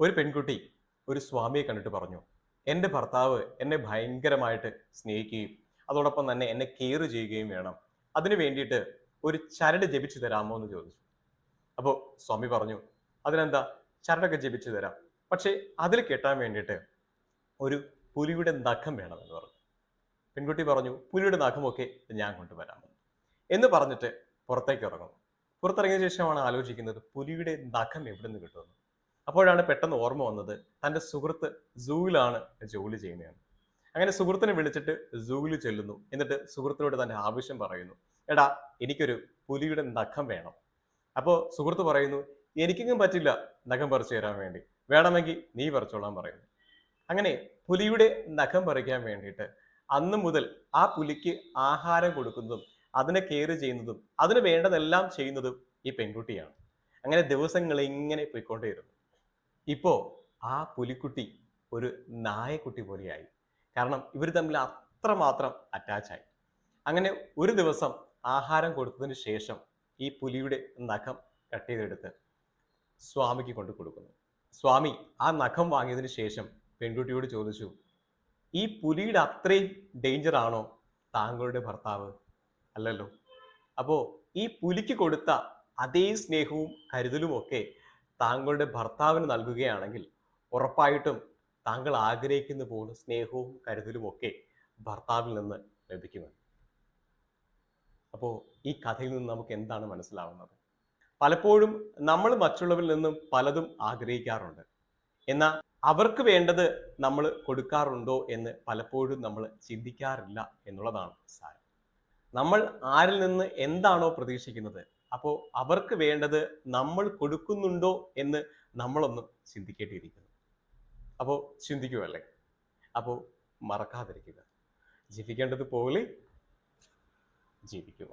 ഒരു പെൺകുട്ടി ഒരു സ്വാമിയെ കണ്ടിട്ട് പറഞ്ഞു എന്റെ ഭർത്താവ് എന്നെ ഭയങ്കരമായിട്ട് സ്നേഹിക്കുകയും അതോടൊപ്പം തന്നെ എന്നെ കെയർ ചെയ്യുകയും വേണം. അതിനു വേണ്ടിയിട്ട് ഒരു ചരട് ജപിച്ചു തരാമോ എന്ന് ചോദിച്ചു. അപ്പോൾ സ്വാമി പറഞ്ഞു അതിനെന്താ? ചരടൊക്കെ ജപിച്ചു തരാം. പക്ഷേ അതിൽ കെട്ടാൻ വേണ്ടിയിട്ട് ഒരു പുലിയുടെ നഖം വേണമെന്ന് പറഞ്ഞു. പെൺകുട്ടി പറഞ്ഞു പുലിയുടെ നഖമൊക്കെ ഞാൻ കൊണ്ടുവരാം. എന്ന് പറഞ്ഞിട്ട് പുറത്തേക്ക് ഇറങ്ങും പുറത്തിറങ്ങിയ ശേഷമാണ് ആലോചിക്കുന്നത് പുലിയുടെ നഖം എവിടെ നിന്ന് കിട്ടുമെന്ന്. അപ്പോഴാണ് പെട്ടെന്ന് ഓർമ്മ വന്നത് തന്റെ സുഹൃത്ത് സൂവിലാണ് ജോലി ചെയ്യുന്നതാണ് അങ്ങനെ സുഹൃത്തിനെ വിളിച്ചിട്ട് സൂവിൽ ചെല്ലുന്നു. എന്നിട്ട് സുഹൃത്തിനോട് തന്റെ ആവശ്യം പറയുന്നു. എടാ എനിക്കൊരു പുലിയുടെ നഖം വേണം. അപ്പോൾ സുഹൃത്ത് പറയുന്നു എനിക്കെങ്കിലും പറ്റില്ല നഖം പറിച്ചു തരാൻ വേണ്ടി. വേണമെങ്കിൽ നീ പറിച്ചോളാൻ പറയുന്നു. അങ്ങനെ പുലിയുടെ നഖം പറിക്കാൻ വേണ്ടിയിട്ട് അന്ന് മുതൽ ആ പുലിക്ക് ആഹാരം കൊടുക്കുന്നതും അതിനെ കെയർ ചെയ്യുന്നതും അതിന് വേണ്ടതെല്ലാം ചെയ്യുന്നതും ഈ പെൺകുട്ടിയാണ്. അങ്ങനെ ദിവസങ്ങൾ ഇങ്ങനെ പോയിക്കൊണ്ടേയിരുന്നു. ഇപ്പോ ആ പുലിക്കുട്ടി ഒരു നായക്കുട്ടി പോലെയായി. കാരണം ഇവർ തമ്മിൽ അത്രമാത്രം അറ്റാച്ചായി അങ്ങനെ ഒരു ദിവസം ആഹാരം കൊടുത്തതിന് ശേഷം ഈ പുലിയുടെ നഖം കട്ട് ചെയ്തെടുത്ത് സ്വാമിക്ക് കൊണ്ടു കൊടുക്കുന്നു. സ്വാമി ആ നഖം വാങ്ങിയതിന് ശേഷം പെൺകുട്ടിയോട് ചോദിച്ചു ഈ പുലിയുടെ അത്രയും ഡേഞ്ചർ ആണോ താങ്കളുടെ ഭർത്താവ്? അല്ലല്ലോ. അപ്പോൾ ഈ പുലിക്ക് കൊടുത്ത അതേ സ്നേഹവും കരുതലും ഒക്കെ താങ്കളുടെ ഭർത്താവിന് നൽകുകയാണെങ്കിൽ ഉറപ്പായിട്ടും താങ്കൾ ആഗ്രഹിക്കുന്ന പോലെ സ്നേഹവും കരുതലും ഒക്കെ ഭർത്താവിൽ നിന്ന് ലഭിക്കുമെന്ന്. അപ്പോൾ ഈ കഥയിൽ നിന്ന് നമുക്ക് എന്താണ് മനസ്സിലാവുന്നത്? പലപ്പോഴും നമ്മൾ മറ്റുള്ളവരിൽ നിന്നും പലതും ആഗ്രഹിക്കാറുണ്ട്. എന്നാൽ അവർക്ക് വേണ്ടത് നമ്മൾ കൊടുക്കാറുണ്ടോ എന്ന് പലപ്പോഴും നമ്മൾ ചിന്തിക്കാറില്ല എന്നുള്ളതാണ് സാരം. നമ്മൾ ആരിൽ നിന്ന് എന്താണോ പ്രതീക്ഷിക്കുന്നത് അപ്പോൾ അവർക്ക് വേണ്ടത് നമ്മൾ കൊടുക്കുന്നുണ്ടോ എന്ന് നമ്മളൊന്നും ചിന്തിക്കേണ്ടിയിരിക്കുന്നു. അപ്പോൾ ചിന്തിക്കുമല്ലേ അപ്പോൾ മറക്കാതിരിക്കുക. ജീവിക്കേണ്ടത് പോലെ ജീവിക്കുക.